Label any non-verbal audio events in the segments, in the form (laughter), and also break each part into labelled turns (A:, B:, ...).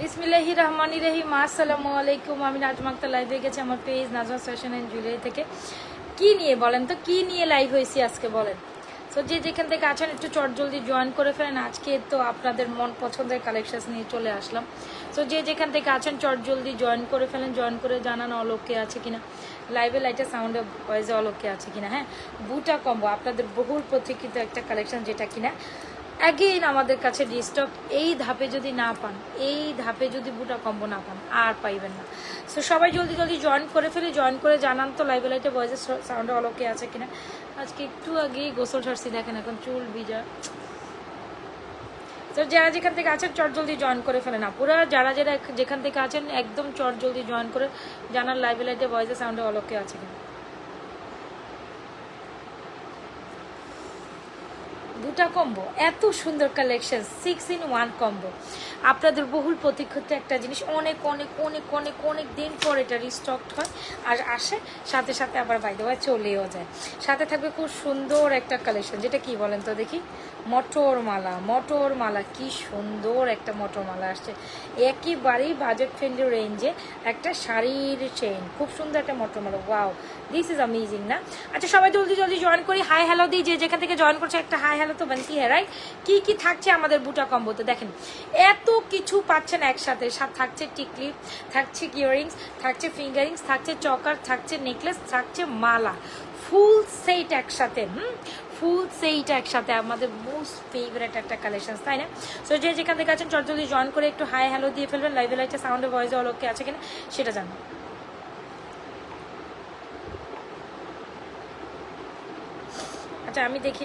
A: বিসমিল্লাহি রহমানি রহিম আসসালামু আলাইকুম আমি নাজমা আক্তার হয়ে গেছি আমার page Nazma fashion and jewellery থেকে। কি নিয়ে বলেন তো? কি নিয়ে লাইভ হয়েছি আজকে বলেন? তো যে যেখান থেকে আছেন, একটু চট জলদি জয়েন করে ফেলেন। আজকে তো আপনাদের মন পছন্দের কালেকশন নিয়ে চলে আসলাম। তো যে যেখান থেকে আছেন, চট জলদি জয়েন করে ফেলেন। জয়েন করে জানান অলোকে আছে কিনা। লাইভে লাইটে সাউন্ডে ভয়েসে অলোকে আছে কিনা হ্যাঁ? বুটা কম্বো আপনাদের বহুল প্রতীক্ষিত একটা কালেকশন যেটা কিনা। অ্যাগেইন আমাদের কাছে ডিস্টক এই ধাপে যদি না পান, এই ধাপে যদি বুটা কম্বো না পান, আর পাইবেন না। সো সবাই জলদি জলদি জয়েন করে ফেলে জয়েন করে জানান তো লাইভে লাইটে ভয়েসের সাউন্ডে অলোকে আছে কিনা। আজকে একটু আগেই গোসল সারছি, দেখেন এখন চুল ভিজা। তো যারা যেখান থেকে আছেন, চট জলদি জয়েন করে ফেলেন না পুরো যারা যারা যেখান থেকে আছেন, একদম চট জলদি জয়েন করে জানার লাইভে লাইটে ভয়েসের সাউন্ডে অলোকে আছে কিনা। দুটা কম্বো এত সুন্দর collection six in one combo আপনাদের বহুল প্রতীক্ষিত একটা জিনিস, অনেক অনেক অনেক অনেক অনেক দিন পর এটা রিস্টকড হয়। আর আসে, সাথে সাথে আবার বাইরে হয় চলেও যায়। সাথে থাকবে খুব সুন্দর একটা কালেকশন যেটা কি বলেন তো দেখি? মটর মালা মটর মালা কি সুন্দর একটা মটর মালা আসছে। একেবারেই বাজেট ফ্রেন্ডলি রেঞ্জে একটা শাড়ির চেন খুব সুন্দর একটা মটর মালা ওয়াও দিস ইজ অ্যামেজিং না? আচ্ছা সবাই জলদি জলদি জয়েন করি। হাই হ্যালো দিই যে যেখান থেকে জয়েন করছে একটা হাই হ্যালো তো বানতি হ্যাঁ রাইট কি কি থাকছে আমাদের বুটা কম্বোতে? দেখেন, এত কিছু পাচ্ছেন একসাথে। সাথে থাকছে টিকলি, থাকছে ইয়ারিংস থাকছে ফিঙ্গারিংস থাকছে চকার, থাকছে নেকলেস থাকছে মালা। ফুল সেট একসাথে, হুম? ফুল সেইটা একসাথে, আমাদের মোস্ট ফেভারেট একটা কালেকশন তাই না? সো যে যেখান থেকে আছেন, চট জয়েন করে একটু হাই হ্যালো দিয়ে ফেলবেন লাইভে লাইটে সাউন্ডে ভয়েসে অলকে আছে কিনা, সেটা জানবেন আচ্ছা আমি দেখি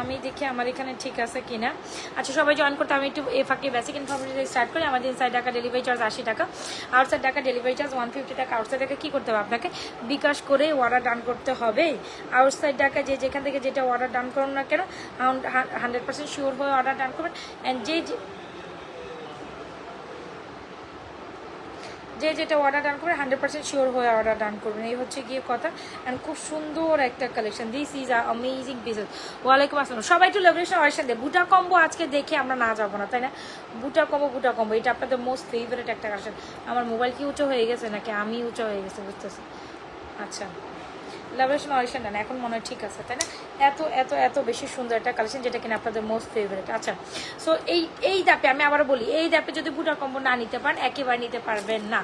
A: আমি দেখি আমার এখানে ঠিক আছে কিনা। আচ্ছা সবাই জয়েন করতে আমি একটু এ ফাঁকে বেসিক ইনফরমেশন স্টার্ট করি। আমাদের ইনসাইড ঢাকা ডেলিভারি চার্জ আশি টাকা। Outside Dhaka delivery charge one fifty টাকা। আউটসাইড ঢাকা কী করতে হবে আপনাকে? বিকাশ করে অর্ডার ডান করতে হবে। আউটসাইড ঢাকা যে যেখান থেকে যেটা অর্ডার ডান করুন না কেন হান্ড্রেড পার্সেন্ট শিওর হয়ে অর্ডার ডান করবেন। অ্যান্ড যে যে- যেটা অর্ডার ডান করবে হান্ড্রেড পার্সেন্ট শিওর হয়ে অর্ডার ডান করবেন। এই হচ্ছে গিয়ে কথা। অ্যান্ড খুব সুন্দর একটা collection this is a amazing pieces ওয়ালাইকুম আসসালাম। সবাই একটু লেবরেশন অয়েশন দেয় বুটা কম্বো আজকে দেখে আমরা না যাব না, তাই না? বুটা কম্বো বুটা কম্বো। এটা আপনাদের মোস্ট ফেভারেট একটা কালেকশন আমার মোবাইল কি উঁচু হয়ে গেছে নাকি আমি উঁচু হয়ে গেছে বুঝতেছি আচ্ছা। লাভেশন অরিশন না এখন মনে হয় ঠিক আছে, তাই না? এত এত এত বেশি সুন্দর একটা কালেকশন যেটা কিনা আপনাদের মোস্ট ফেভারিট আচ্ছা সো এই এই দাপে আমি আবার বলি, এই দাপে যদি বুটা কম্বো না নিতে পারেন, একেবারে নিতে পারবেন না।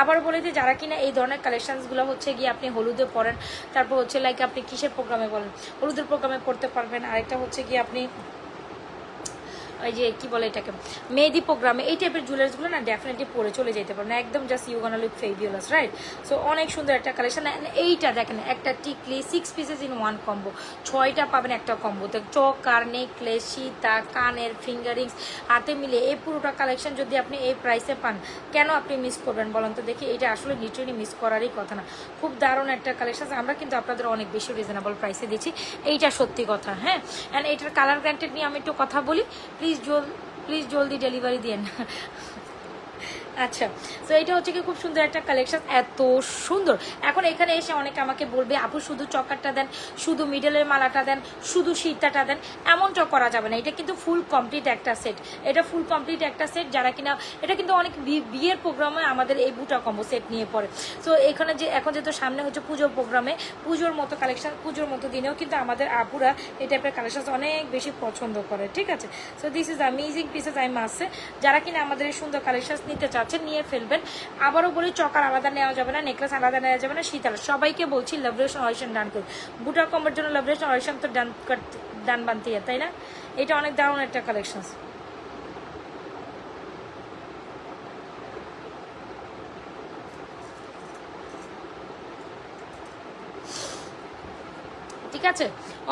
A: আবার বলে যে যারা কিনা এই ধরনের কালেকশনসগুলো হচ্ছে গিয়ে আপনি হলুদে পড়েন, তারপর হচ্ছে লাইক আপনি কিসের প্রোগ্রামে বলেন, হলুদের প্রোগ্রামে পড়তে পারবেন। আরেকটা হচ্ছে গিয়ে আপনি ওই যে কি বলে এটাকে? মেহেদি প্রোগ্রামে এই টাইপের জুয়েলার্সগুলো না ডেফিনেটলি পরে চলে যেতে পারবেন একদম just you gonna look fabulous right so অনেক সুন্দর একটা কালেকশন এইটা দেখেন, একটা টিকলি six pieces in one combo ছয়টা পাবেন একটা কম্বোতে চক আর নেকলেস সীতা, কানের ফিঙ্গারিংস হাতে মিলে এই পুরোটা কালেকশন যদি আপনি এই প্রাইসে পান, কেন আপনি মিস করবেন বলেন তো? দেখি এটা আসলে লিটারেলি মিস করারই কথা না। খুব দারুণ একটা কালেকশন আমরা কিন্তু আপনাদের অনেক বেশি রিজনেবল প্রাইসে দিচ্ছি। এইটা সত্যি কথা হ্যাঁ? অ্যান্ড এটার কালার গ্যান্টেড নিয়ে আমি একটু কথা বলি। প্লিজ জল প্লিজ জলদি ডেলিভারি দিন আচ্ছা তো এটা হচ্ছে কি খুব সুন্দর একটা কালেকশন এত সুন্দর। এখন এখানে এসে অনেকে আমাকে বলবে, আপু, শুধু চকারটা দেন, শুধু মিডলের মালাটা দেন, শুধু সীতাটা দেন, এমনটা করা যাবে না। এটা কিন্তু ফুল কমপ্লিট একটা সেট এটা ফুল কমপ্লিট একটা সেট যারা কিনা, এটা কিন্তু অনেক বিয়ের প্রোগ্রামে আমাদের এই বুটা কম্বো সেট নিয়ে পড়ে। তো এখানে যে, এখন যেহেতু সামনে হচ্ছে পুজোর প্রোগ্রামে পুজোর মতো কালেকশন পুজোর মতো দিনেও কিন্তু আমাদের আপুরা এই টাইপের কালেকশন অনেক বেশি পছন্দ করে, ঠিক আছে? So this is amazing pieces I মাসে যারা কিনা আমাদের এই সুন্দর কালেকশন নিতে চাচ্ছেন নিয়ে ফেলবেন। আবারও বলি, চকার আলাদা নেওয়া যাবে না, নেকলেস আলাদা নেওয়া যাবে না, শীতাল। সবাইকে বলছি লাভরেশন অরিশন ডান করুন বুটা কম্বার জন্য লাভরেশন অরিশন তো ডান করতে ডান বানতে তাই না? এটা অনেক দারুণ একটা কালেকশন ঠিক আছে?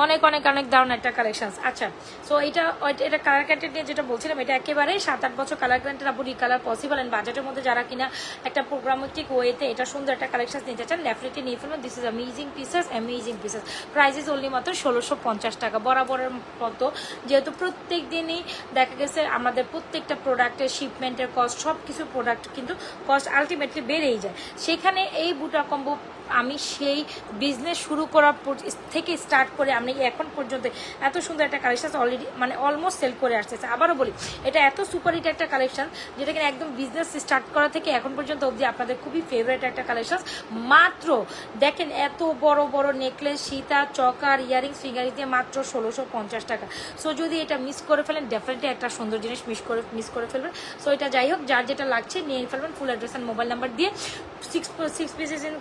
A: অনেক অনেক অনেক দারুণ একটা কালেকশন আচ্ছা সো এটা এটা কালার ক্যান্টেড নিয়ে যেটা বলছিলাম, এটা একেবারে সাত আট বছর কালার ক্যান্টেড আপনি কালার পসিবল অ্যান্ড বাজেটের মধ্যে যারা কিনা একটা প্রোগ্রামেটিক ওয়েতে এটা সুন্দর একটা কালেকশন নিতে চান ডেফিনেটলি নিয়ে ফেলুন। This is amazing pieces amazing pieces price is only মাত্র ষোলোশো পঞ্চাশ টাকা, বরাবরের মতো। যেহেতু প্রত্যেক দিনই দেখা গেছে আমাদের প্রত্যেকটা প্রোডাক্টের শিপমেন্টের কস্ট সব কিছু প্রোডাক্ট কিন্তু কস্ট আলটিমেটলি বেড়েই যায়। সেখানে এই বুটা কম্বো আমি সেই বিজনেস শুরু করার থেকে স্টার্ট করে আমি এখন পর্যন্ত এত সুন্দর একটা কালেকশন অলরেডি মানে অলমোস্ট সেল করে আসতেছে। আবারও বলি, এটা এত সুপার হিট একটা কালেকশন যেটা কিনা একদম বিজনেস স্টার্ট করা থেকে এখন পর্যন্ত অবধি আপনাদের খুবই ফেভারিট একটা কালেকশন মাত্র দেখেন এত বড় বড় নেকলেস সীতা, চকার ইয়ারিংস ফিঙ্গারিং দিয়ে মাত্র ষোলোশো পঞ্চাশ টাকা। সো যদি এটা মিস করে ফেলেন ডেফিনেটলি একটা সুন্দর জিনিস মিস করে মিস করে ফেলবেন। সো এটা যাই হোক, যার যেটা লাগছে নিয়ে ফেলবেন full address and mobile number দিয়ে six six pieces in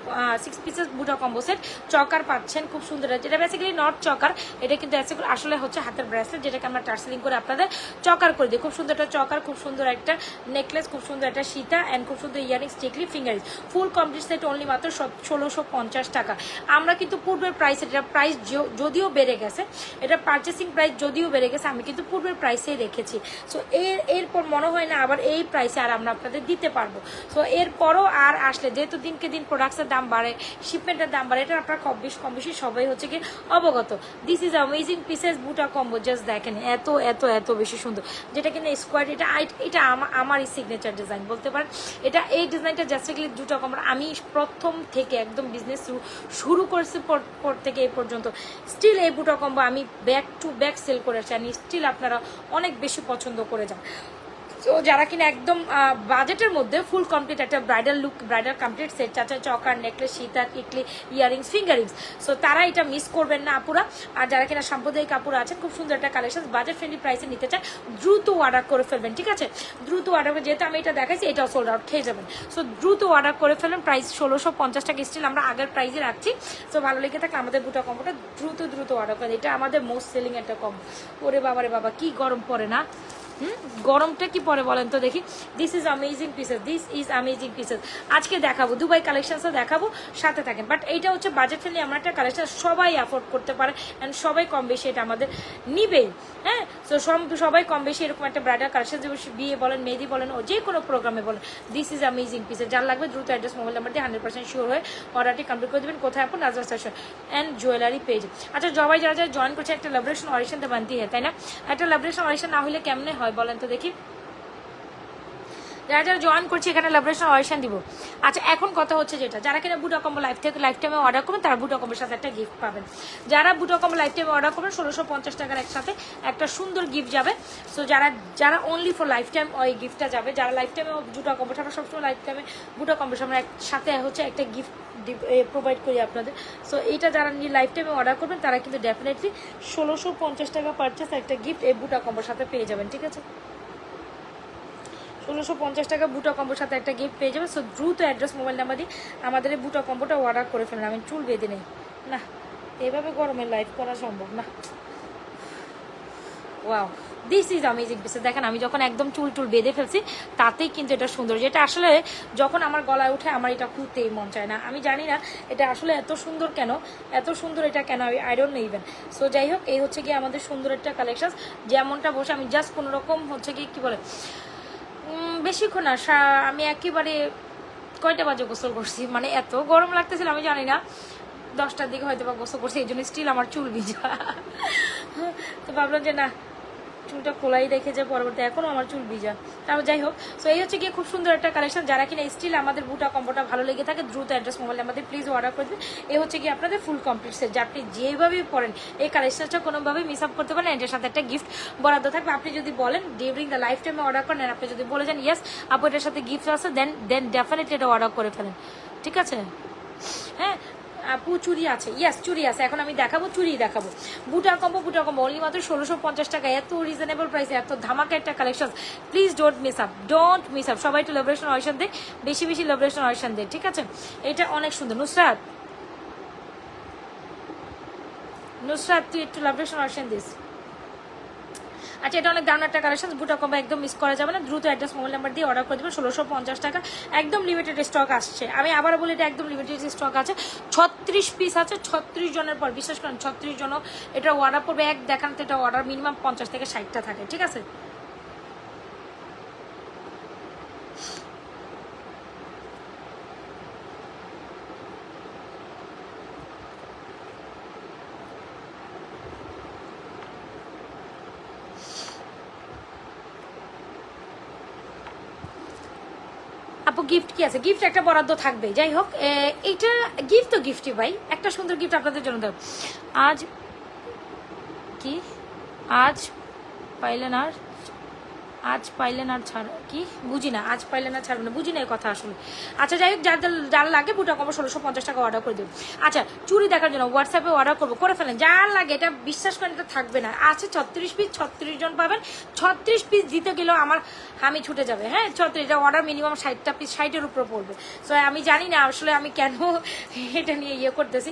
A: six pieces বুটা কম্বো সেট চকার পাচ্ছেন, খুব সুন্দর যেটা বেসিক্যালি নট চকার, এটা কিন্তু আসলে হচ্ছে হাতের ব্রেসলেট যেটাকে আমরা টার্সেলিং করে আপনাদের চকার করে দিই। খুব সুন্দর একটা চকার, খুব সুন্দর একটা নেকলেস খুব সুন্দর একটা সীতা অ্যান্ড খুব সুন্দর ইয়ারিংস টিকলি finger rings full complete set only মাত্র ষোলোশো পঞ্চাশ টাকা। আমরা কিন্তু পূর্বের প্রাইস এটা প্রাইস যদিও বেড়ে গেছে, এটা পার্চেসিং প্রাইস যদিও বেড়ে গেছে, আমি কিন্তু পূর্বের প্রাইসেই রেখেছি। সো এর, এরপর মনে হয় না আবার এই প্রাইসে আর আমরা আপনাদের দিতে পারব। সো এরপরও আর আসলে, যেহেতু দিনকে দিন প্রোডাক্টসের দাম বাড়ে শিপমেন্টের দাম বাড়ে। এটা আপনার কম বেশি কম বেশি সবাই হচ্ছে কি অবগত। দিস ইজ অ্যামেজিং পিসেস বুটা কম্বো জাস্ট দেখেন এত এত এত বেশি সুন্দর। যেটা কিনা স্কোয়ার এটা এটা আমা- আমারই সিগনেচার ডিজাইন বলতে পারেন। এটা এই ডিজাইনটা জাস্টিকলি দুটা কম্বো আমি প্রথম থেকে একদম বিজনেস শুরু করেছি পর থেকে এই পর্যন্ত। স্টিল এই বুটা কম্বো আমি ব্যাক টু ব্যাক সেল করে আসছি আমি স্টিল আপনারা অনেক বেশি পছন্দ করে যান। তো যারা কিনা একদম বাজেটের মধ্যে ফুল কমপ্লিট একটা bridal look bridal complete set চাচা, চকার নেকলেস সীতার টিকলি ইয়ারিংস ফিঙ্গারিংস সো তারা এটা মিস করবেন না আপুরা। আর যারা কিনা সাম্প্রদায়িক আপুরা আছেন, খুব সুন্দর একটা কালেকশন বাজেট ফ্রেন্ডলি প্রাইসে নিতে চান, দ্রুত অর্ডার করে ফেলবেন, ঠিক আছে? দ্রুত অর্ডার করে, যেহেতু আমি এটা দেখাইছি, এটাও সোল্ড আউট খেয়ে যাবেন। সো দ্রুত অর্ডার করে ফেলবেন প্রাইস ষোলোশো পঞ্চাশ টাকা স্টিল আমরা আগের প্রাইসে রাখছি। সো ভালো লেগে থাকলে আমাদের দুটো কম্বোটা দ্রুত দ্রুত অর্ডার করেন এটা আমাদের মোস্ট সেলিং একটা কম ওরে বাবারে বাবা, কি গরম পড়ে না? হুম? গরমটা কি পরে বলেন তো দেখি। This is amazing pieces this is amazing pieces আজকে দেখাবো দুবাই কালেকশনসও দেখাবো, সাথে থাকেন। বাট এইটা হচ্ছে বাজেট ফ্রেন্ডলি আমরা একটা কালেকশন সবাই অ্যাফোর্ড করতে পারে অ্যান্ড সবাই কম বেশি এটা আমাদের নিবেই হ্যাঁ? তো সবাই কম বেশি এরকম একটা ব্রাইডাল কালেকশন বিয়ে বলেন, মেহেদি বলেন, ও যে কোনো প্রোগ্রামে বলেন দিস ইজ অ্যামেজিং পিসেস যার লাগবে দ্রুত অ্যাড্রেস মোবাইল নাম্বার দিয়ে হান্ড্রেড পার্সেন্ট শিওর হয়ে অর্ডারটি কমপ্লিট করে দেবেন। কোথায় আপন রাজা স্টেশন অ্যান্ড জুয়েলারি পেজ আচ্ছা সবাই যারা যারা জয়েন করছে, একটা লাইব্রেশন অডিশন তো বানতেই হয় তাই না? একটা লাইব্রেশন অডিশন না হলে কেমনে হয়? বলেন তো দেখি। যারা যারা জয়েন করছে, এখানে লাইব্রেশন অডিশন দিব। আচ্ছা এখন কথা হচ্ছে যেটা, যারা কিনা বুটা কম্বো লাইফ থেকে লাইফ টাইমে অর্ডার করবেন, তারা বুটা কম্বোর সাথে একটা গিফট পাবেন। যারা বুটা কম্বো লাইফ টাইমে অর্ডার করবেন, ষোলোশো পঞ্চাশ টাকার একসাথে একটা সুন্দর গিফট যাবে। সো যারা যারা অনলি ফর লাইফ টাইম ওই গিফটটা যাবে, যারা লাইফ টাইমে বুটা কম্বো আমরা সবসময় লাইফ টাইমে বুটা কম্বোর আমরা সাথে হচ্ছে একটা গিফট প্রোভাইড করি আপনাদের। সো এইটা যারা নিয়ে লাইফ টাইমে অর্ডার করবেন, তারা কিন্তু ডেফিনেটলি ষোলোশো পঞ্চাশ টাকা পারচেস একটা গিফট এই বুটা কম্বোর সাথে পেয়ে যাবেন, ঠিক আছে? ষোলোশো পঞ্চাশ টাকা বুটা কম্বোর সাথে একটা গিফট পেয়ে যাবে সো দ্রুত অ্যাড্রেস মোবাইল নাম্বার দিয়ে আমাদের এই বুটা কম্বোটা অর্ডার করে ফেলেন। আমি চুল বেঁধে নেই। না, এভাবে গরমে লাইভ করা সম্ভব না। Wow this is amazing pieces দেখেন, আমি যখন একদম চুল টুল বেঁধে ফেলছি, তাতেই কিন্তু এটা সুন্দর। যেটা আসলে যখন আমার গলায় উঠে আমার এটা খুলতেই মন চায় না। আমি জানি না এটা আসলে এত সুন্দর কেন, এত সুন্দর এটা কেন, আমি আই ডোন্ট ইভেন সো যাই হোক, এই হচ্ছে কি আমাদের সুন্দর একটা কালেকশন যেমনটা বসে, আমি জাস্ট কোনো রকম হচ্ছে কি কী বলে বেশিক্ষণ না আমি একেবারে কয়টা বাজে গোসল করছি? মানে এত গরম লাগতেছিল, আমি জানি না। দশটার দিকে হয়তো বা গোসল করছি, এই জন্য স্টিল আমার চুল ভিজা। তো ভাবলাম যে না চুলটা খোলাই রেখে যে পরবর্তী এখনও আমার চুল ভিজা। তারপর যাই হোক সো এই হচ্ছে গিয়ে খুব সুন্দর একটা কালেকশন যারা কিনা স্টিল আমাদের বুটা কম্বোটা ভালো লেগে থাকে, দ্রুত অ্যাড্রেস মোবাইল আমাদের প্লিজ অর্ডার করে দেবেন এই হচ্ছে গিয়ে আপনাদের ফুল কমপ্লিট সেট যা আপনি যেভাবেই পড়েন এই কালেকশনটা কোনোভাবেই মিস আপ করতে পারেন এটার সাথে একটা গিফট বরাদ্দ থাকবে। আপনি যদি বলেন ডিউরিং দ্য লাইফ টাইমে অর্ডার করেন আপনি যদি বলে যান ইয়েস আপু, এটার সাথে গিফট আছে দেন দেন ডেফিনেটলি এটা অর্ডার করে ফেলেন। ঠিক আছে? হ্যাঁ? আপু চুরি আছে। ইয়াস চুরি আছে। এখন আমি দেখাবো চুরি দেখাবো। বুটা কম্বো বুটা কম্বো অনলি মাত্র ষোলোশো পঞ্চাশ টাকা। এত রিজনেবল প্রাইসে এত ধামাকা একটা collection please don't miss up don't miss up সবাই একটু লেবরেশন অয়সান দেয় বেশি বেশি লেবরেশন অয়সান দেয় ঠিক আছে? এটা অনেক সুন্দর। নুসরাত নুসরাত, তুই একটু লেবরেশন অয়সান দিস। আচ্ছা এটা অনেক দারুণ একটা কালেকশন বুটা কম্বো একদম মিস করা যাবে না। দ্রুত অ্যাড্রেস মোবাইল নাম্বার দিয়ে অর্ডার করে দেবেন ষোলোশো পঞ্চাশ টাকা। একদম লিমিটেড স্টক আসছে। আমি আবার বলি, এটা একদম লিমিটেড স্টক আছে। ছত্রিশ পিস আছে, ছত্রিশ জনের পর, বিশ্বাস করেন, ছত্রিশ জন এটা অর্ডার করবে। এক দেখান তো এটা অর্ডার মিনিমাম পঞ্চাশ থেকে ষাটটা থাকে, ঠিক আছে আপু গিফট কি আছে? গিফট একটা বরাদ্দ থাকবে যাই হোক এইটা গিফট তো গিফটই ভাই। একটা সুন্দর গিফট আপনাদের জন্য দেব। আজ কি? আজ পাইলেন আর আজ পাইলেন আর ছাড়, কি? বুঝি না, আজ পাইলে না ছাড়বে না, বুঝি না এই কথা আসলে। আচ্ছা যাই হোক, যার যার- লাগে বুটা কম ষোলোশো পঞ্চাশ টাকা অর্ডার করে দেবো আচ্ছা চুরি দেখার জন্য হোয়াটসঅ্যাপে অর্ডার করব, করে ফেলেন যার লাগে, এটা বিশ্বাস করেন, এটা থাকবে না। আছে ছত্রিশ পিস ছত্রিশ জন পাবেন, ছত্রিশ পিস দিতে গেলেও আমার আমি ছুটে যাবে হ্যাঁ? ছত্রিশ অর্ডার মিনিমাম ষাটটা পিস ষাটের উপরে পড়বে। সো আমি জানি না আসলে আমি কেন (laughs) এটা নিয়ে ইয়ে করতেছি।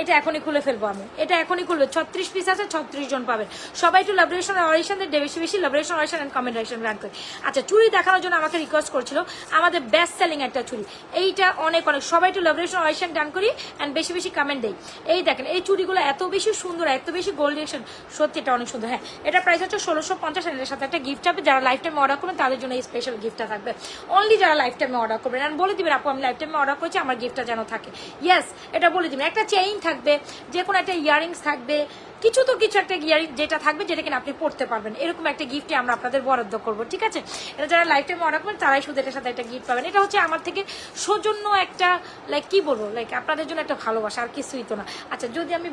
A: এটা এখনই খুলে ফেলব আমি। এটা এখনই খুলবো। ছত্রিশ পিস আছে, ছত্রিশ জন পাবেন সবাই একটু লাবরেশন অরিশন বেশি বেশি লাবরেশন অরিশন অ্যান্ড কমেন্ট অরিশন করে। আচ্ছা চুরি দেখানোর জন্য আমাকে রিকোয়েস্ট করছিল, আমাদের বেস্ট সেলিং একটা চুরি এইটা অনেক অনেক। সবাই একটু লাবরেশন অরিশন ডান করি অ্যান্ড বেশি বেশি কমেন্ট দেই। এই দেখেন, এই চুরিগুলো এত বেশি সুন্দর, এত বেশি গোল্ড রিয়েকশন সত্যি এটা অনেক সুন্দর। হ্যাঁ এটা প্রাইস হচ্ছে ষোলোশো পঞ্চাশ এর সাথে একটা গিফট হবে। যারা লাইফ টাইমে অর্ডার করবেন, তাদের জন্য এই স্পেশাল গিফটটা থাকবে। অনলি যারা লাইফ টাইমে অর্ডার করবেন। আর বলে দিবেন, আপু, আমি লাইফ টাইমে অর্ডার করেছি, আমার গিফটটা যেন থাকে। ইয়েস এটা বলে দিবেন। একটা চেইন থাকবে যে কোনো একটা ইয়ারিংস থাকবে, কিছু তো কিছু একটা ইয়ারিং যেটা থাকবে যেটা কিনা আপনি পড়তে পারবেন। এরকম একটা গিফটই আমরা আপনাদের বরাদ্দ করব, ঠিক আছে? এটা যারা লাইফ টাইমে অর্ডার করবেন তারাই শুধু এটার সাথে একটা গিফট পাবেন। এটা হচ্ছে আমার থেকে সৌজন্য একটা লাইক কি বলব? লাইক আপনাদের জন্য একটা ভালোবাসা, আর কিছুই তো না। আচ্ছা যদি আমি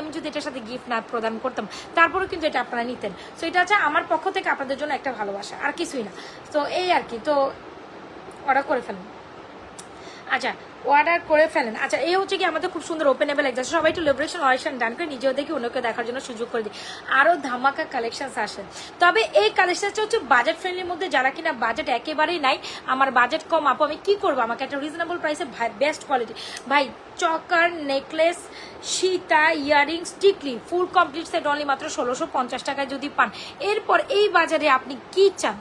A: আমি যদি এটার সাথে গিফট না প্রদান করতাম, তারপরেও কিন্তু এটা আপনারা নিতেন। সো এটা হচ্ছে আমার পক্ষ থেকে আপনাদের জন্য একটা ভালোবাসা, আর কিছুই না। তো এই আর কি, তো অর্ডার করে ফেলুন। আচ্ছা অর্ডার করে ফেলেন। আচ্ছা এই হচ্ছে কি আমাদের খুব সুন্দর ওপেনেবল এক্সাম সবাই একটু লিবারেশন অয়েশন ডান করে নিজেও দেখি অন্যকে দেখার জন্য সুযোগ করে দিই। আরও ধামাকা কালেকশনস আসে। তবে এই কালেকশনটা হচ্ছে বাজেট ফ্রেন্ডলির মধ্যে যারা কিনা বাজেট একেবারেই নাই, আমার বাজেট কম, আপু, আমি কি করব? আমাকে একটা রিজনেবল প্রাইসে বেস্ট কোয়ালিটি ভাই, চকার নেকলেস সীতা ইয়ারিংস টিকলি ফুল কমপ্লিট সেট অনলি মাত্র ষোলোশো পঞ্চাশ টাকায় যদি পান। এরপর এই বাজারে আপনি কি চান?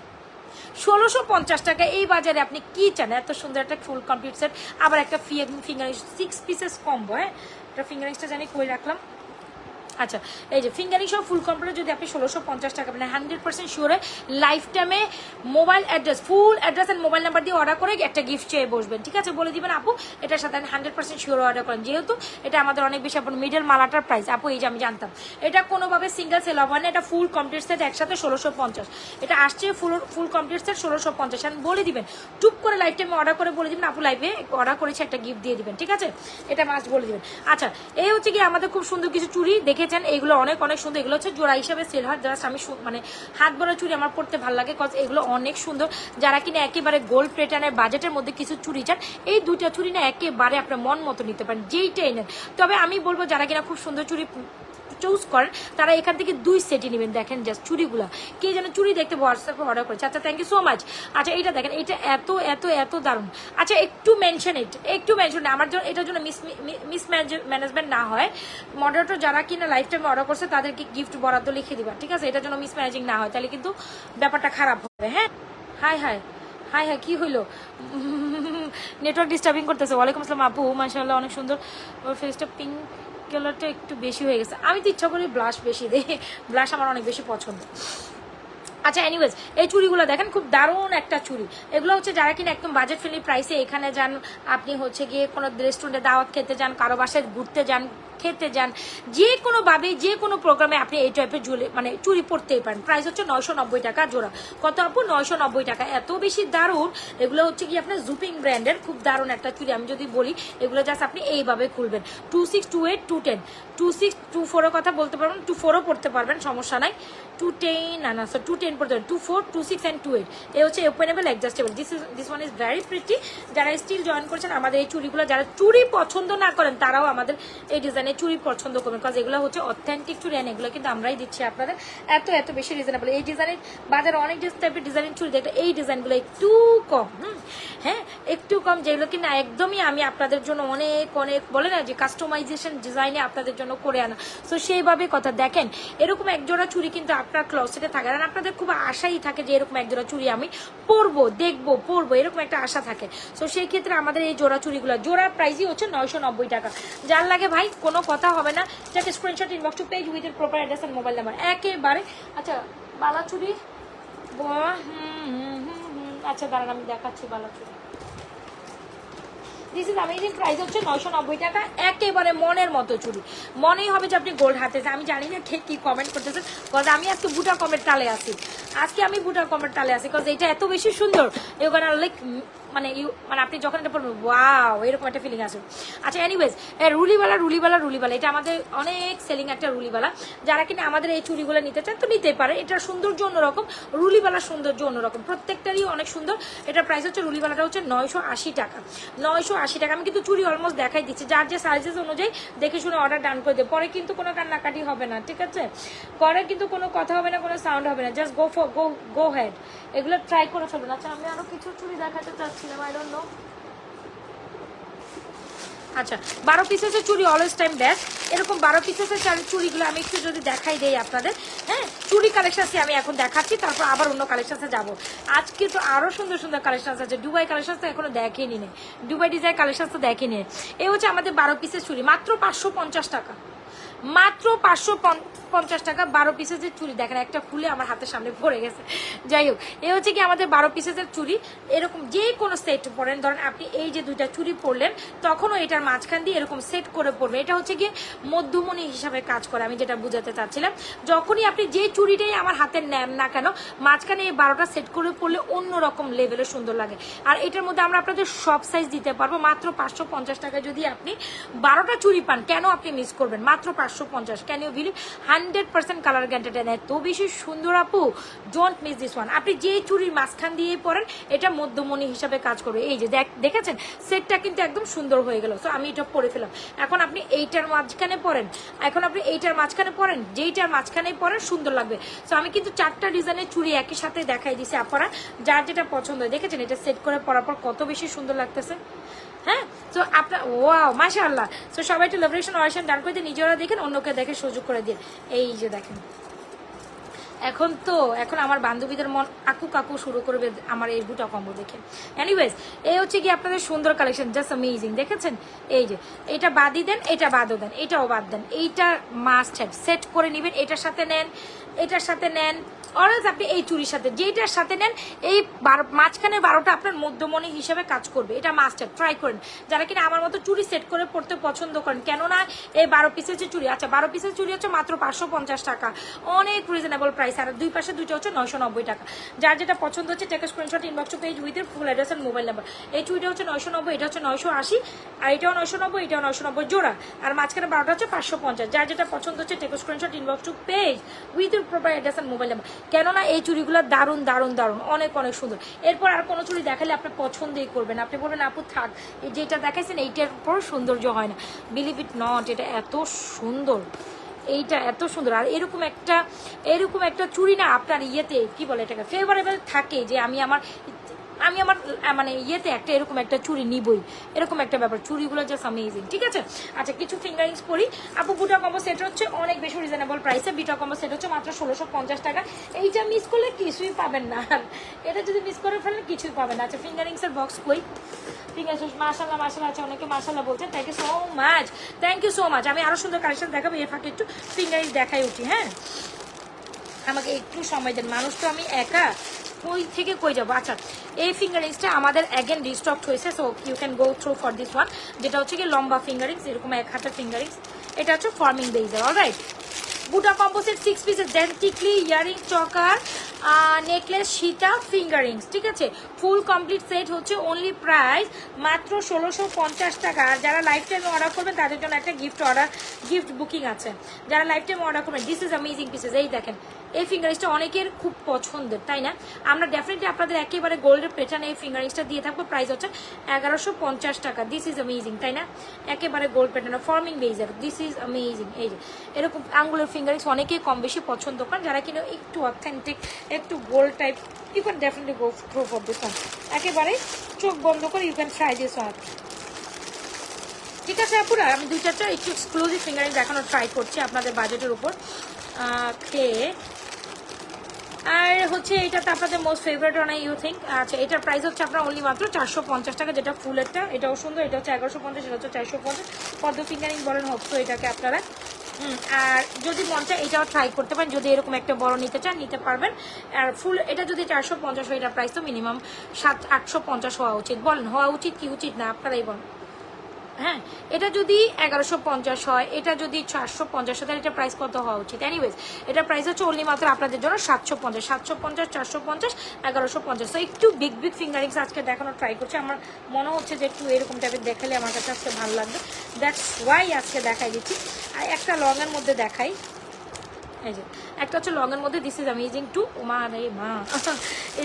A: ষোলোশো পঞ্চাশ টাকা। এই বাজারে আপনি কি চান? এত সুন্দর একটা ফুল কমপ্লিট সেট আবার একটা ফিঙ্গারিং সিক্স পিসেস কম্বো হ্যাঁ? একটা ফিঙ্গারিংসটা জানি কই রাখলাম? আচ্ছা এই যে ফিঙ্গারিং সহ ফুল কমপ্লিট যদি আপনি ষোলোশো পঞ্চাশ টাকা মানে হান্ড্রেড পার্সেন্ট শিওর লাইফ টাইমে mobile address full address and mobile number দিয়ে অর্ডার করে একটা গিফট চেয়ে বসবেন। ঠিক আছে, বলে দিবেন, আপু, এটার সাথে হান্ড্রেড পার্সেন্ট শিওর অর্ডার করেন। যেহেতু এটা আমাদের অনেক বেশি আপনার মিডল মালাটার প্রাইস আপু, এই যে আমি জানতাম, এটা কোনোভাবে সিঙ্গেল সেল হবে না, এটা ফুল কমপ্লিট সেট একসাথে ষোলোশো পঞ্চাশ। এটা আসছে ফুল ফুল কমপ্লিট সেট ষোলোশো পঞ্চাশ। বলে দিবেন, টুপ করে লাইফ টাইমে অর্ডার করে বলে দিবেন, আপু লাইফে অর্ডার করেছে, একটা গিফট দিয়ে দিবেন। ঠিক আছে, এটা মাস্ট বলে দিবেন। আচ্ছা এই হচ্ছে কি আমাদের খুব সুন্দর কিছু চুড়ি দেখেছেন এইগুলো অনেক অনেক সুন্দর। এগুলো হচ্ছে জোড়া হিসাবে সেল হয়। জাস্ট আমি মানে হাত বড় চুড়ি আমার পড়তে ভালো লাগে কজ এগুলো অনেক সুন্দর। যারা কিনা একেবারে গোল্ড প্লেটানের বাজেটের মধ্যে কিছু চুড়ি চান, এই দুইটা চুড়ি না একেবারে আপনার মন মতো নিতে পারেন যেইটাই নেন তবে আমি বলব, যারা কিনা খুব সুন্দর চুড়ি চুজ করেন, তারা এখান থেকে দুই সেটই নেবেন। দেখেন জাস্ট চুড়িগুলো। কে যেন চুড়ি দেখতে হোয়াটসঅ্যাপে অর্ডার করেছে। আচ্ছা থ্যাংক ইউ সো মাচ আচ্ছা এটা দেখেন এটা এত এত এত দারুণ। আচ্ছা একটু মেনশন ইট একটু মেনশন আমার জন্য এটার জন্য মিস ম্যানেজমেন্ট না হয়। মডারেটর যারা কিনা লাইফ টাইমে অর্ডার করছে, তাদেরকে গিফট বরাদ্দ লিখে দিবা, ঠিক আছে? এটার জন্য মিস ম্যানেজিং না হয়, তাহলে কিন্তু ব্যাপারটা খারাপ হবে হ্যাঁ? হাই হাই হাই হাই, কি হইল? (laughs) নেটওয়ার্ক ডিস্টার্বিং করতেছে। ওয়ালাইকুম আসসালাম আপু, মাশাআল্লাহ, অনেক সুন্দর। ওর ফেসটা পিঙ্ক কালারটা একটু বেশি হয়ে গেছে। আমি তো ইচ্ছা করি ব্লাশ বেশি দেই। ব্লাশ আমার অনেক বেশি পছন্দ। আচ্ছা এনিওয়েজ এই চুড়িগুলো দেখেন, খুব দারুণ একটা চুড়ি। এগুলো হচ্ছে যারা কিনা একদম বাজেট ফ্রেন্ডলি প্রাইসে এখানে যান, আপনি হচ্ছে গিয়ে কোনো রেস্টুরেন্টে দাওয়াত খেতে যান, কারও বাসায় ঘুরতে যান খেতে যান, যে কোনোভাবে যে কোনো প্রোগ্রামে আপনি এই টাইপের জুলে মানে চুড়ি পরতেই পারেন। প্রাইস হচ্ছে নয়শো নব্বই টাকা জোড়া। কত আপু? নয়শো নব্বই টাকা। এত বেশি দারুণ। এগুলো হচ্ছে কি আপনার জুপিং ব্র্যান্ডের খুব দারুণ একটা চুরি। আমি যদি বলি, এগুলো জাস্ট আপনি এইভাবে খুলবেন। Two six two eight two ten two six two ফোরের কথা বলতে পারবেন টু ফোরও পড়তে পারবেন, সমস্যা নাই। টু টেন না না টু টেন পড়তে পারবেন। Two four two six and two eight এই হচ্ছে openable adjustable this is this one is very pretty যারা স্টিল জয়েন করছেন, আমাদের এই চুরিগুলো, যারা চুরি পছন্দ না করেন, তারাও আমাদের এই ডিজাইনের চুড়ি পছন্দ করবেন কাজ এগুলো হচ্ছে অথেন্টিক চুড়ি অ্যান্ড এগুলো কিন্তু আমরাই দিচ্ছি আপনাদের। এত এত বেশি রিজনেবল এই ডিজাইনের বাজারে অনেক টাইপের ডিজাইনের চুড়ি দেখলে এই ডিজাইনগুলো একটু কম, হুম? হ্যাঁ একটু কম, যেগুলো কিনা একদমই আমি আপনাদের জন্য অনেক অনেক বলে না যে কাস্টমাইজেশন ডিজাইনে আপনাদের জন্য করে আনা। সো সেইভাবে কথা, দেখেন, এরকম একজোড়া চুড়ি কিন্তু আপনার ক্লসেটে থাকে। আর আপনাদের খুব আশাই থাকে যে এরকম একজোড়া চুড়ি আমি পরবো, দেখব, পরবো, এরকম একটা আশা থাকে। সো সেই ক্ষেত্রে আমাদের এই জোড়া চুড়িগুলো জোড়া প্রাইসই হচ্ছে নয়শো নব্বই টাকা। যার লাগে ভাই কোনো কথা হবে না। যাকে screenshot inbox to page with proper address and mobile number একেবারে। আচ্ছা বালা চুড়ি ব- হুম, হুম, হুম, হুম। আচ্ছা দাঁড়ান আমি দেখাচ্ছি বালা চুড়ি দিস ইজ অ্যামেজিং প্রাইস হচ্ছে নয়শো নব্বই টাকা একেবারে মনের মতো চুড়ি মনেই হবে যে আপনি গোল্ড হাতে। আমি জানি না ঠিক কি কমেন্ট করতেছেন আমি আজকে বুটা কমের তালে আছি। আজকে আমি বুটা কমের তালে আছি কজ এটা এত বেশি সুন্দর। ইউ গান লাইক মানে ইউ মানে আপনি যখন এটা পড়বেন ওয়াও এরকম একটা ফিলিং আসবে আচ্ছা এনিওয়েজ রুলিওয়ালা রুলিওয়ালা রুলিওয়ালা এটা আমাদের অনেক সেলিং একটা রুলিওয়ালা যারা কিনা আমাদের এই চুড়িগুলো নিতে চান, তো নিতেই পারে। এটার সৌন্দর্য অন্যরকম রুলিওয়ালার সৌন্দর্য অন্যরকম। প্রত্যেকটারই অনেক সুন্দর। এটার প্রাইস হচ্ছে রুলিওয়ালাটা হচ্ছে নয়শো আশি টাকা। নয়শো আশি টাকা। আমি কিন্তু চুড়ি অলমোস্ট দেখাই দিচ্ছি। যার যে সাইজেস অনুযায়ী দেখে শুনে অর্ডার ডান করে দেয় পরে কিন্তু কোনো কান্নাকাটি হবে না, ঠিক আছে? পরে কিন্তু কোনো কথা হবে না, কোনো সাউন্ড হবে না। Just go go go head এগুলো ট্রাই করে ফেলবেন আচ্ছা আমি আরও কিছু চুড়ি দেখাতে চাচ্ছিলাম আই ডোন্ট নো আচ্ছা বারো পিসেসের চুড়ি অলওয়েজ টাইম বেস্ট এরকম বারো পিসেসের চুড়িগুলো আমি একটু যদি দেখাই দেই আপনাদের। হ্যাঁ চুড়ি কালেকশন আমি এখন দেখাচ্ছি, তারপর আবার অন্য কালেকশনসে যাব। আজকে তো আরও সুন্দর সুন্দর কালেকশন আছে। দুবাই কালেকশন তো এখনও দেখেনি নে। দুবাই ডিজাইন কালেকশন তো দেখেনি এ হচ্ছে আমাদের বারো পিসের চুড়ি, মাত্র পাঁচশো পঞ্চাশ টাকা। মাত্র পাঁচশো পঞ্চাশ টাকা, বারো পিসেসের চুড়ি। দেখেন, একটা খুলে আমার হাতের সামনে ভরে গেছে। যাই হোক, এ হচ্ছে কি আমাদের বারো পিসেসের চুড়ি। এরকম যে কোনো সেট পরেন, ধরেন আপনি এই যে দুইটা চুড়ি পরলেন, তখনও এটার মাঝখান দিয়ে এরকম সেট করে পরবেন এটা হচ্ছে গিয়ে মধ্যমণি হিসাবে কাজ করে, আমি যেটা বুঝাতে চাচ্ছিলাম। যখনই আপনি যে চুড়িটাই আমার হাতে নেন না কেন, মাঝখানে এই বারোটা সেট করে পরলে অন্য রকম লেভেলের সুন্দর লাগে। আর এটার মধ্যে আমরা আপনাদের সব সাইজ দিতে পারব। মাত্র পাঁচশো পঞ্চাশ টাকা যদি আপনি বারোটা চুড়ি পান, কেন আপনি মিস করবেন? মাত্র পাঁচশো পঞ্চাশ। Can you believe hundred percent colour guaranteed এত বেশি সুন্দর আপু ডোন্ট মিস দিস ওয়ান আপনি যে চুরির মাঝখান দিয়ে পরেন, এটা মধ্যমণি হিসাবে কাজ করবে। এই যে দেখ- দেখেছেন? সেটটা কিন্তু একদম সুন্দর হয়ে গেল। সো আমি এটা পরে ফেলাম এখন আপনি এইটার মাঝখানে পরেন। এখন আপনি এইটার মাঝখানে পরেন। যেইটার মাঝখানে পরেন, সুন্দর লাগবে। সো আমি কিন্তু চারটা ডিজাইনের চুড়ি একই সাথে দেখাই দিছি আপনারা। যার যেটা পছন্দ দেখেছেন? এটা সেট করে পরার পর কত বেশি সুন্দর লাগতেছে। হ্যাঁ? তো আপনার ওয়াও মাশা আল্লাহ তো সবাই একটু লাভরেশন অয়েশন ডান করে দিয়ে নিজেরা দেখেন, অন্যকে দেখে সুযোগ করে দিন। এই যে দেখেন। এখন তো, এখন আমার বান্ধবীদের মন আকু কাকু শুরু করবে আমার এই বুটা কম্বো দেখে। এনিওয়েজ এই হচ্ছে কি আপনাদের সুন্দর কালেকশন জাস্ট অ্যামেজিং দেখেছেন? এই যে, এটা বাদই দেন, এটা বাদও দেন, এটাও বাদ দেন। এইটা মাস্ট হ্যাভ সেট করে নেবেন, এটার সাথে নেন, এটার সাথে নেন অরালস আপনি এই চুরির সাথে যেটার সাথে নেন, এই মাঝখানে বারোটা আপনার মধ্যমণি হিসেবে কাজ করবে। এটা মাস্টার ট্রাই করেন। যারা কিনা আমার মতো চুরি সেট করে পড়তে পছন্দ করেন, কেননা এই বারো পিসের যে চুরি আচ্ছা বারো পিসের চুরি হচ্ছে মাত্র পাঁচশো পঞ্চাশ টাকা। অনেক রিজনেবল প্রাইস আর দুই পাশে দুইটা হচ্ছে নয়শো নব্বই টাকা। যার যেটা পছন্দ হচ্ছে take screenshot inbox page with full address and mobile number এই চুরিটা হচ্ছে নয়শো নব্বই, এটা হচ্ছে নয়শো আশি, আর এটাও নয়শো নব্বই, এটাও নয়শো নব্বই জোড়া। আর মাঝখানে বারোটা হচ্ছে পাঁচশো পঞ্চাশ। যার যেটা পছন্দ হচ্ছে take screenshot inbox page with proper address and mobile number কেননা এই চুড়িগুলো দারুণ দারুণ দারুণ, অনেক অনেক সুন্দর। এরপর আর কোনো চুড়ি দেখালে আপনি পছন্দই করবেন আপনি বলবেন, আপু, থাক যেটা দেখাইছেন, এইটার উপর সৌন্দর্য হয় না। বিলিভ ইট নট এটা এত সুন্দর। এইটা এত সুন্দর। আর এরকম একটা এরকম একটা চুড়ি না আপনার ইয়েতে, কি বলে এটাকে ফেভারেবল থাকে যে আমি আমার আমি আমার মানে ইয়েতে একটা এরকম একটা চুড়ি নিবই। এরকম একটা ব্যাপার। চুড়িগুলো জাস্ট অ্যামেজিং ঠিক আছে? আচ্ছা কিছু ফিঙ্গারিংস পরি। আপু বুটা কম্বো সেট হচ্ছে, অনেক বেশি রিজনেবল প্রাইসে বিটা কম্বো সেট হচ্ছে, মাত্র ষোলোশো পঞ্চাশ টাকা। এইটা মিস করলে কিছুই পাবেন না। এটা যদি মিস করে ফেলেন, কিছুই পাবেন না। আচ্ছা ফিঙ্গারিংস এর বক্স কই? আছে আছে অনেকে বলছেন। Thank you so much thank you so much আমি আরও সুন্দর একটু দেখাই উঠি হ্যাঁ? আমাকে একটু সময় দেন। মানুষ তো আমি একা। কই থেকে কই যাব? আচ্ছা এই ফিঙ্গার রিংসটা আমাদের অ্যাগেন রিস্টক হয়েছে so you can go through for this one যেটা হচ্ছে কি লম্বা ফিঙ্গার ফিঙ্গারিংস এরকম এক হাতের ফিঙ্গারিংস এটা হচ্ছে ফর্মিং বেইজার অলরাইট বুটা কম্পোসিট সিক্স পিসের জেন্টিকলি ইয়ারিং চকার নেকলেস সীতা ফিঙ্গারিংস ঠিক আছে? ফুল কমপ্লিট সেট হচ্ছে অনলি প্রাইস মাত্র ষোলোশো পঞ্চাশ টাকা। আর যারা লাইফ টাইমে অর্ডার করবেন, তাদের জন্য একটা গিফট অর্ডার গিফট বুকিং আছে। যারা লাইফ টাইমে অর্ডার করবেন দিস ইজ অ্যামেজিং পিসেস এই দেখেন, এই ফিঙ্গারিংসটা অনেকের খুব পছন্দের, তাই না? আমরা ডেফিনেটলি আপনাদের একেবারে গোল্ডের প্যাটার্ন এই ফিঙ্গারিংসটা দিয়ে থাকব। প্রাইস হচ্ছে এগারোশো পঞ্চাশ টাকা। দিস ইজ অ্যামেজিং তাই না? একেবারে গোল্ড প্যাটার্ন ফর্মিং বেজার দিস ইজ অ্যামেজিং এই যে। এরকম আঙ্গুলের ফিঙ্গারিংস অনেকেই কম বেশি পছন্দ করেন। যারা কিনা একটু অথেন্টিক একটু gold type you can definitely go through for this one একেবারে চোখ বন্ধ করে you can try this one ঠিক আছে আপুরা আমি দুই চারটা একটু এক্সক্লুসিভ ফিঙ্গারিং দেখানোর ট্রাই করছি আপনাদের বাজেটের উপর। খেয়ে আর হচ্ছে এটা তো আপনাদের most favourite on you think আচ্ছা এটার প্রাইস হচ্ছে আপনার অনলি মাত্র চারশো পঞ্চাশ টাকা, যেটা ফুলেরটা এটাও সুন্দর, এটা হচ্ছে এগারোশো পঞ্চাশ, এটা হচ্ছে চারশো পঞ্চাশ। পদ্ম ফিঙ্গারিং বলেন হোপসো এটাকে আপনারা আর যদি মন চায় এটাও ট্রাই করতে পারেন। যদি এরকম একটা বড় নিতে চান, নিতে পারবেন। আর ফুল এটা যদি চারশো পঞ্চাশ হয়, এটা প্রাইস তো মিনিমাম সাত, আটশো পঞ্চাশ হওয়া উচিত। বলেন, হওয়া উচিত কি উচিত না, আপনারাই বলেন। হ্যাঁ এটা যদি এগারোশো পঞ্চাশ হয়, এটা যদি চারশো পঞ্চাশ হয় এটা প্রাইস কত হওয়া উচিত? অ্যানিওয়েজ এটা প্রাইস হচ্ছে অনলি মাত্র আপনাদের জন্য সাতশো পঞ্চাশ। সাতশো পঞ্চাশ, চারশো পঞ্চাশ, এগারোশো পঞ্চাশ। একটু বিগ বিগ ফিঙ্গারিংস আজকে দেখানোর ট্রাই করছি। আমার মনে হচ্ছে যে একটু এরকম টাইপের দেখালে আমার কাছে আজকে ভালো লাগবে। দ্যাটস ওয়াই আজকে দেখাই দিচ্ছি। আর একটা লংয়ের মধ্যে দেখাই। একটা হচ্ছে লংয়ের মধ্যে দিস ইজ অ্যামেজিং টু মা রে মা।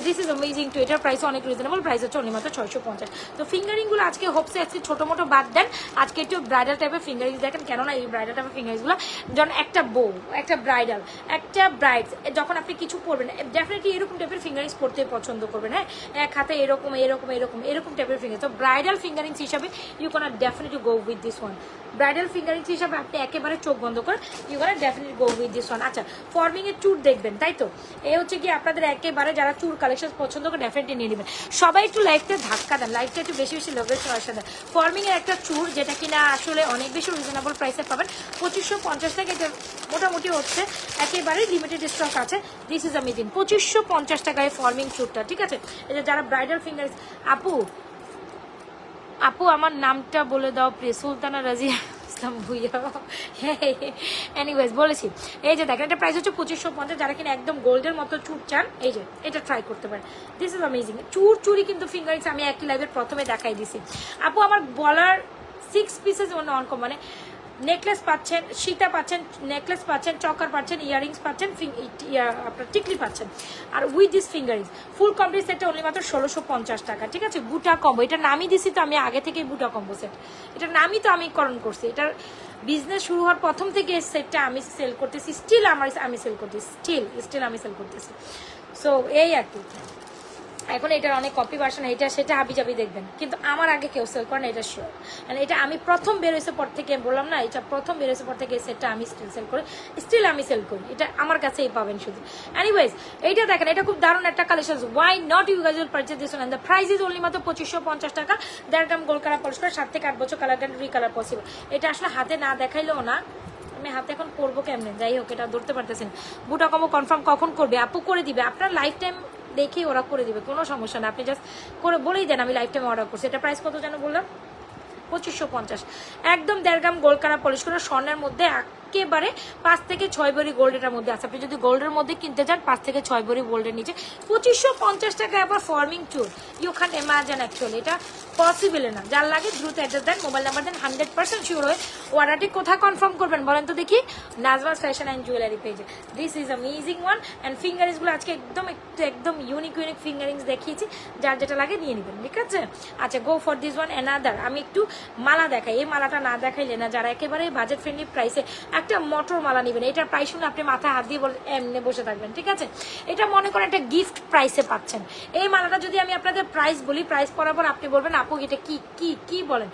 A: দিস ইজ অ্যামেজিং টু এটার প্রাইস অনেক রিজনেবল প্রাইস হচ্ছে অনলি মাত্র ছয়শো পঞ্চাশ। তো ফিঙ্গারিংগুলো আজকে হোপসে আজকে ছোটো মোটো বাদ দেন, আজকে একটু ব্রাইডাল টাইপের ফিঙ্গারিংস দেখেন, কেননা এই ব্রাইডাল টাইপের ফিঙ্গারিংসগুলো যখন একটা বউ একটা ব্রাইডাল একটা ব্রাইড যখন আপনি কিছু পরবেন ডেফিনেটলি এরকম টাইপের ফিঙ্গারিংস পরতে পছন্দ করবেন হ্যাঁ? এক হাতে এরকম এরকম এরকম এরকম টাইপের ফিঙ্গার তো ব্রাইডাল ফিঙ্গারিংস হিসাবে you can definitely go with this one bridal finger rings হিসাবে আপনি একেবারে চোখ বন্ধ করে you can definitely go with this one আচ্ছা ফর্মিং এর চুর দেখবেন, তাই তো? এই হচ্ছে কি আপনাদের একেবারে যারা চুর কালেকশন পছন্দ করে ডেফিনেটলি নিয়ে নেবেন। সবাই একটু লাইফটা ধাক্কা দেন লাইফটা একটু বেশি বেশি লোকের চয়েস দেন ফর্মিং এর একটা চুর যেটা কিনা আসলে অনেক বেশি রিজনেবল প্রাইসে পাবেন, পঁচিশশো পঞ্চাশ থেকে এটা মোটামুটি হচ্ছে একেবারে লিমিটেড স্টক আছে। দিস ইজ আমেজিং পঁচিশশো পঞ্চাশ টাকায় ফর্মিং চুরটা ঠিক আছে? এই যে যারা ব্রাইডাল ফিঙ্গার আপু আপু, আমার নামটা বলে দাও প্লিজ সুলতানা রাজিয়া। ইসলাম ভুইয়া এনিওয়েজ বলেছি। এই যে দেখেন, এটা প্রাইস হচ্ছে পঁচিশশো পঞ্চাশ, যারা কিনা একদম গোল্ডের মতো চুর চান, এই যে, এটা ট্রাই করতে পারেন। দিস ইজ অ্যামেজিং চুর চুরি কিন্তু ফিঙ্গারিংস আমি একই লাইভের প্রথমে দেখাই দিছি। আপু, আমার বলার সিক্স পিসেস অন্য অনকম মানে নেকলেস পাচ্ছেন, সীতা পাচ্ছেন, নেকলেস পাচ্ছেন, চকার পাচ্ছেন ইয়ারিংস পাচ্ছেন আপনার টিকলি পাচ্ছেন। আর with this finger rings, full complete সেটটা অনলি মাত্র ষোলোশো পঞ্চাশ টাকা, ঠিক আছে? বুটা কম্বো, এটা নামই দিছি তো আমি আগে থেকেই বুটা কম্বো সেট। এটা নামই তো আমি করণ করছি। এটার বিজনেস শুরু হওয়ার প্রথম থেকে এই সেটটা আমি সেল করতেছি স্টিল আমার, আমি সেল করতেছি স্টিল স্টিল আমি সেল করতেছি। সো এই আর কি। এখন এটার অনেক কপি ভার্সন এটা সেটা হাবি জাবি দেখবেন। কিন্তু আমার আগে কেউ সেল করে না, এটা শিওর মানে এটা আমি প্রথম বেরোয়েছে পর থেকে, বললাম না, এটা প্রথম বেরোয়েছে পর থেকে এই সেটটা আমি স্টিল সেল করি। স্টিল আমি সেল করি। এটা আমার কাছেই পাবেন শুধু। এনিওয়েজ এইটা দেখেন, এটা খুব দারুণ একটা collection why not you guys will purchase this one the price is only মাত্র পঁচিশশো পঞ্চাশ টাকা। দেড় গ্রাম গোল কালার পরিষ্কার, সাত থেকে আট বছর কালার রি কালার পসিবল এটা আসলে হাতে না দেখাইলেও না, আমি হাতে এখন করব কেমনে? যাই হোক, এটা ধরতে পারতেছেন। বুটা কমো কনফার্ম কখন করবে? আপু করে দিবে। আপনার লাইফ টাইম দেখে ওরা করে দেবে, কোনো সমস্যা না। আপনি জাস্ট করে বলেই দেন, আমি লাইফ টাইম অর্ডার করছি। এটা প্রাইস কত যেন বললাম? পঁচিশশো পঞ্চাশ। একদম দেড় গ্রাম গোল্ড কালার পলিশ করে স্বর্ণের মধ্যে একেবারে পাঁচ থেকে ছয় ভরি গোল্ড এটার মধ্যে আছে। আপনি যদি গোল্ডের মধ্যে কিনতে চান, পাঁচ থেকে ছয় ভরি গোল্ডের নিচে। পঁচিশশো পঞ্চাশ টাকা আবার ফর্মিং চুর ইউ খান ইমাজিন অ্যাকচুয়ালি এটা পসিবল না। যার লাগে দ্রুত অ্যাড্রেস দেন মোবাইল নাম্বার দেন হান্ড্রেড পার্সেন্ট শিওর হয়ে অর্ডারটি কোথায় কনফার্ম করবেন? বলেন তো দেখি নাজমাস ফ্যাশন অ্যান্ড জুয়েলারি পেজে this is amazing one and ফিঙ্গারিংসগুলো আজকে একদম একটু একদম ইউনিক ইউনিক ফিঙ্গারিংস দেখিয়েছি। যার যেটা লাগে নিয়ে নেবেন, ঠিক আছে? আচ্ছা go for this one another আমি একটু মালা দেখাই। এই মালাটা না দেখাইলে না, যারা একেবারে বাজেট ফ্রেন্ডলি প্রাইসে একটা মটর মালা নেবেন। এটার প্রাইস শুনে আপনি মাথায় হাত দিয়ে বলে এমনি বসে থাকবেন, ঠিক আছে? এটা মনে করেন একটা গিফট প্রাইসে পাচ্ছেন। এই মালাটা যদি আমি আপনাদের প্রাইস বলি প্রাইস করার পর আপনি বলবেন, আপু, এটা কি কি কি বলেন?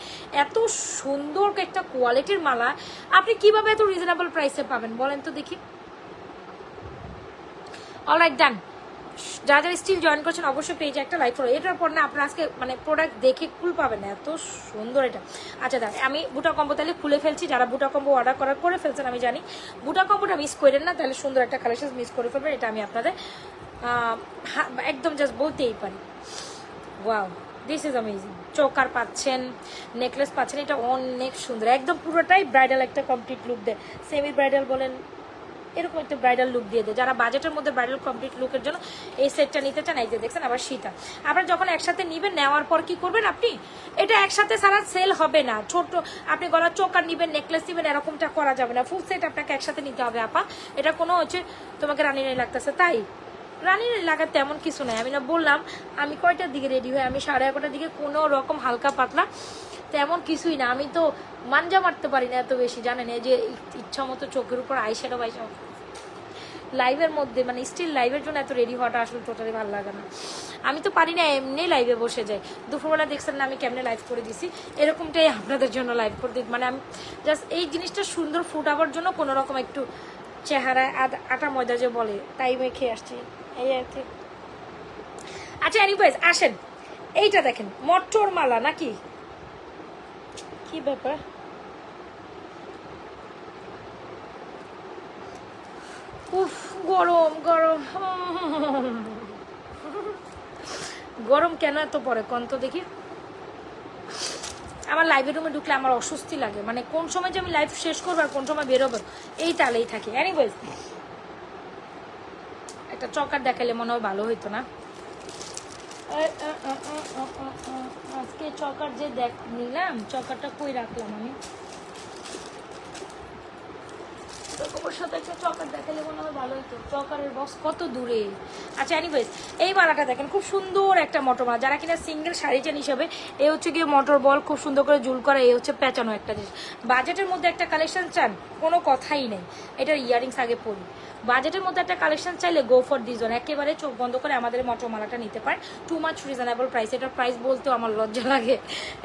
A: এত সুন্দর একটা কোয়ালিটির মালা। আপনি কীভাবে এত রিজনেবল প্রাইসে পাবেন? বলেন তো দেখি। অলরাইট ডান যারা যারা স্টিল জয়েন করছেন, অবশ্যই পেজে একটা লাইক করো। এটার পর না আপনার আজকে মানে প্রোডাক্ট দেখে কুল পাবেন না। এত সুন্দর এটা। আচ্ছা দেখ, আমি বুটা কম্বো তাহলে খুলে ফেলছি। যারা বুটা কম্বো অর্ডার করার করে ফেলছেন, আমি জানি। বুটা কম্বোটা মিস করেন না, তাহলে সুন্দর একটা কালেকশন মিস করে ফেলবেন। এটা আমি আপনাদের একদম জাস্ট বলতেই পারি। Wow this is amazing choker পাচ্ছেন নেকলেস পাচ্ছেন, এটা অনেক সুন্দর। একদম পুরোটাই ব্রাইডাল একটা কমপ্লিট লুক দেয়। সেমি ব্রাইডাল বলেন এরকম একটা ব্রাইডাল লুক দিয়ে দেয়। যারা বাজেটের মধ্যে ব্রাইডাল কমপ্লিট লুকের জন্য এই সেটটা নিতে চান, এই যে দেখছেন আবার সীতা আপনারা যখন একসাথে নিবেন, নেওয়ার পর কি করবেন আপনি? এটা একসাথে সারা সেল হবে না। ছোট, আপনি গলার চোকার নিবেন নেকলেস নিবেন, এরকমটা করা যাবে না। ফুল সেট আপনাকে একসাথে নিতে হবে, আপা। এটা কোনো হচ্ছে তোমাকে রানী রানী লাগতেছে। তাই? রানীর লাগার তেমন কিছু নাই। আমি না বললাম, আমি কয়টার দিকে রেডি হই আমি সাড়ে এগারোটার দিকে কোনো রকম হালকা পাতলা তেমন কিছুই না। আমি তো মানজা মারতে পারি না এত বেশি, জানেন? এই যে ইচ্ছা মতো চোখের উপর আইশ্যাডো বাইশা লাইভের মধ্যে মানে স্টিল লাইভের জন্য এত রেডি হওয়াটা আসলে টোটালি ভালো লাগে না। আমি তো পারি না, এমনি লাইভে বসে যাই। দুপুরবেলা দেখছেন না আমি কেমনে লাইভ করে দিছি? এরকমটাই আপনাদের জন্য লাইভ করে দিই। মানে আমি জাস্ট এই জিনিসটা সুন্দর ফুটাবার জন্য কোনো রকম একটু চেহারায় আটা ময়দা যে বলে, তাই মেখে আসছি। এই আর কি। আচ্ছা এনিওয়েজ আসেন। এইটা দেখেন মটর মালা নাকি? কি ব্যাপার? উফ, গরম গরম। গরম কেন এত পরে? কন তো দেখি। আমার লাইভের রুমে ঢুকলে আমার অস্বস্তি লাগে। মানে কোন সময় যে আমি লাইভ শেষ করব আর কোন সময় বেরোবো, এই তালেই থাকি। এনিওয়েজ একটা চকার দেখালে মনে হয় ভালো হইতো না। আজকে চকার যে দেখ নিলাম চকারটা কই রাখলাম আমি? ওর সাথে একটা চকার দেখালে মনে হয় ভালো হতো। চকারের বক্স কত দূরে। আচ্ছা এনিওয়েজ এই মালাটা দেখেন, খুব সুন্দর একটা মটর মালা। যারা কিনা সিঙ্গেল শাড়ি চেন হিসাবে এই হচ্ছে গিয়ে মটর বল খুব সুন্দর করে জুল করা এই হচ্ছে পেঁচানো একটা জিনিস। বাজেটের মধ্যে একটা কালেকশন চান, কোনো কথাই নেই। এটার ইয়ারিংস আগে পড়ি বাজেটের মধ্যে একটা কালেকশন চাইলে গো ফর দিজন একেবারে চোখ বন্ধ করে আমাদের মটর মালাটা নিতে পারেন। টু মাচ রিজনেবল প্রাইস এটার প্রাইস বলতেও আমার লজ্জা লাগে।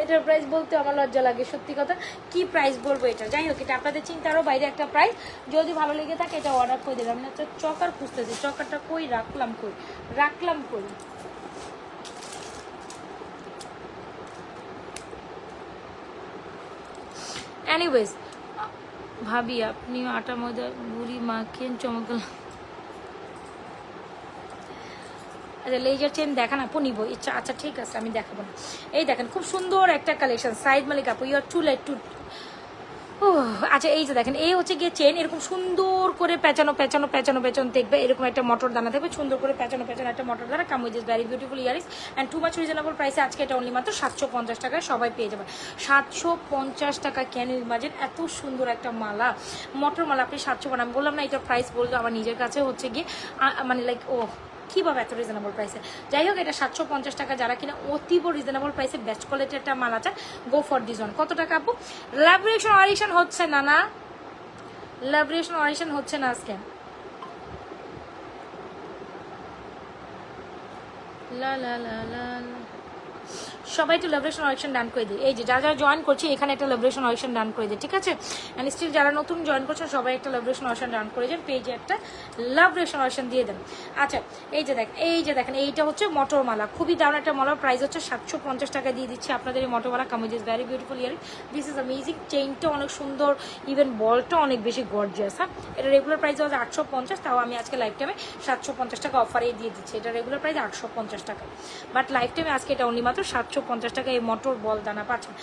A: এটার প্রাইস বলতেও আমার লজ্জা লাগে, সত্যি কথা। কি প্রাইস বলব এটা? যাই হোক, এটা আপনাদের চিন্তারও বাইরে একটা প্রাইস যদি ভালো লেগে থাকে, এটা অর্ডার করে দেবেন আমি হচ্ছে চকার খুঁজতেছি চকারটা কই, রাখলাম কই রাখলাম কই? এনিওয়েজ ভাবি, আপনি আটা, ময়দা বুড়ি মাখেন চমকাল। আচ্ছা লেজার চেন দেখান আপু, নিবো। ইচ্ছা আচ্ছা ঠিক আছে, আমি দেখাবো না। এই দেখেন, খুব সুন্দর একটা কালেকশন সাইড মালিক আপু ইউর টু লাইট টু আচ্ছা এই যে দেখেন, এই হচ্ছে গিয়ে চেন এরকম সুন্দর করে পেঁচানো পেঁচানো পেঁচানো পেঁচানো দেখবে, এরকম একটা মটর দানা থাকবে, সুন্দর করে পেঁচানো পেঁচানো একটা মটর দানা come with very beautiful earrings and too much reasonable প্রাইসে আজকে এটা অনলি মাত্র সাতশো পঞ্চাশ টাকায় সবাই পেয়ে যাবে। সাতশো পঞ্চাশ টাকা ক্যান ইমাজিন এত সুন্দর একটা মালা মটর মালা, আপনি সাতশো আমি বললাম না এটা প্রাইস বলতে আমার নিজের কাছে হচ্ছে গিয়ে মানে লাইক ও কীভাবে এত রিজনেবল প্রাইসে যাই হোক এটা সাতশো পঞ্চাশ টাকা যারা কিনা অতীব রিজনেবল প্রাইসে বেস্ট কোয়ালিটির একটা মাল আছে গো ফর ওয়ান কত টাকা আপু? ল্যাবরেশন অরিশন হচ্ছে না না? ল্যাবরেশন অরিশন হচ্ছে না আজকে। লা লা লা লা। সবাই একটু লাভরেশন অডিশন ডান করে দিই। এই যে, যারা যারা জয়েন করছে, এখানে একটা লাভরেশন অডিশন ডান করে দিই, ঠিক আছে? অ্যান্ড স্টিল যারা নতুন জয়েন করছেন সবাই একটা লাভরেশন অডিশন ডান করে দেন পেজে একটা লাভরেশন অডিশন দিয়ে দেন। আচ্ছা এই যে দেখেন এই যে দেখেন, এইটা হচ্ছে মটর মালা খুবই দারুণ একটা মালার প্রাইস হচ্ছে সাতশো পঞ্চাশ টাকা দিয়ে দিচ্ছি আপনাদের এই মটর মালা kameez is very beautiful earring this is amazing চেইনটা অনেক সুন্দর ইভেন বলটা অনেক বেশি গর্জিয়াস হ্যাঁ? এটা রেগুলার প্রাইস হচ্ছে আটশো পঞ্চাশ, তাও আমি আজকে লাইফ টাইমে সাতশো পঞ্চাশ টাকা অফারে দিয়ে দিচ্ছি। এটা রেগুলার প্রাইস আটশো পঞ্চাশ টাকা বাট লাইফ টাইমে আজকে এটা অনলি মাত্র সাতশো পঞ্চাশ টাকা এই মটর বল দানা পাচ্ছেন।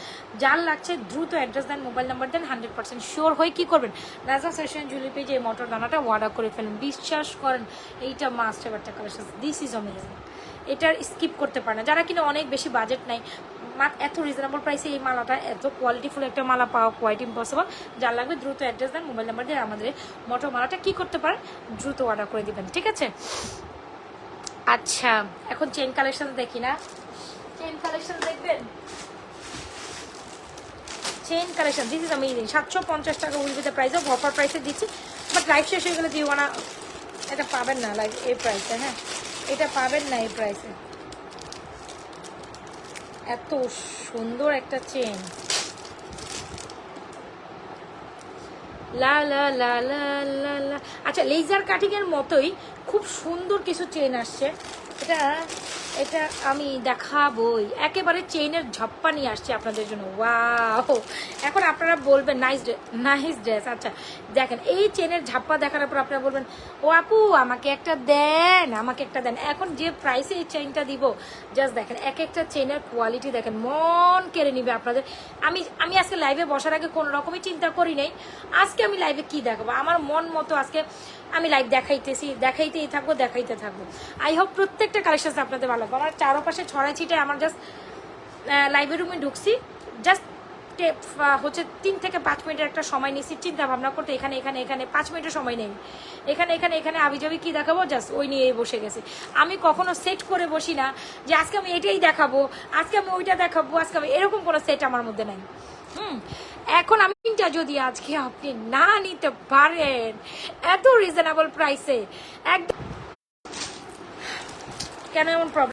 A: যার লাগছে দ্রুত অ্যাড্রেস দেন মোবাইল নাম্বার দেন হান্ড্রেড পার্সেন্ট শিওর হয়ে কী করবেন? রাজা সেশন জুলি পেজে এই মটর দানাটা অর্ডার করে ফেলেন। বিশ্বাস করেন, এইটা মাস্ট এবার একটা কালেকশন দিস ইজ অ্যামেজিং এটার স্কিপ করতে পারে না। যারা কিনা অনেক বেশি বাজেট নাই এত রিজনেবল প্রাইসে এই মালাটা, এত কোয়ালিটিফুল একটা মালা পাওয়া কোয়াইট ইম্পসিবল যার লাগবে দ্রুত অ্যাড্রেস দেন মোবাইল নাম্বার দিয়ে আমাদের মোটর মালাটা কী করতে পারেন দ্রুত অর্ডার করে দিবেন, ঠিক আছে? আচ্ছা এখন চেন কালেকশন দেখি না। চেন কালেকশন দেখবেন? Chain collection this is amazing সাতশো পঞ্চাশ টাকা উইল প্রাইস অফ অফার প্রাইসে দিচ্ছি। বাট লাইফ শেষ হয়ে গেলে দিও না এটা পাবেন না লাইফ এই প্রাইসে হ্যাঁ? এটা পাবেন না এই প্রাইসে এত সুন্দর একটা চেন লা লা লা লা লা আচ্ছা লেজার কাটিংয়ের মতোই খুব সুন্দর কিছু চেন আসছে। এটা এটা আমি দেখাবই। একেবারে চেইনের ঝপ্পা নিয়ে আসছে আপনাদের জন্য। ওয়াও এখন আপনারা বলবেন নাইস নাইস ড্রেস আচ্ছা দেখেন, এই চেনের ঝাপ্পা দেখার পর আপনারা বলবেন, ও আপু, আমাকে একটা দেন, আমাকে একটা দেন। এখন যে প্রাইসে এই চেইনটা দিব জাস্ট দেখেন, এক একটা চেনের কোয়ালিটি দেখেন, মন কেড়ে নিবে আপনাদের। আমি আমি আজকে লাইভে বসার আগে কোনো রকমই চিন্তা করি নাই। আজকে আমি লাইভে কি দেখাবো? আমার মন মতো আজকে আমি লাইভ দেখাইতেছি, দেখাইতেই থাকব, দেখাইতে থাকব। আই হোপ প্রত্যেকটা কালেকশন আপনাদের ভালো লাগবে আমার চারপাশে ছড়াই ছিটে আমার জাস্ট লাইভের রুমে ঢুকছি। জাস্ট হচ্ছে তিন থেকে পাঁচ মিনিটের একটা সময় নিয়েছি চিন্তা ভাবনা করতে এখানে এখানে এখানে, পাঁচ মিনিটের সময় নেই। এখানে এখানে এখানে আবি যাবি কী দেখাবো? জাস্ট ওই নিয়ে বসে গেছি। আমি কখনো সেট করে বসি না যে আজকে আমি এটাই দেখাবো, আজকে আমি ওইটা দেখাবো, আজকে আমি এরকম কোনো সেট আমার মধ্যে নাই। হুম, এখন আমি তিনটা যদি আজকে আপনি না নিতে পারেন, এত রিজনেবল প্রাইসে একদম কেন এমন প্রবলেম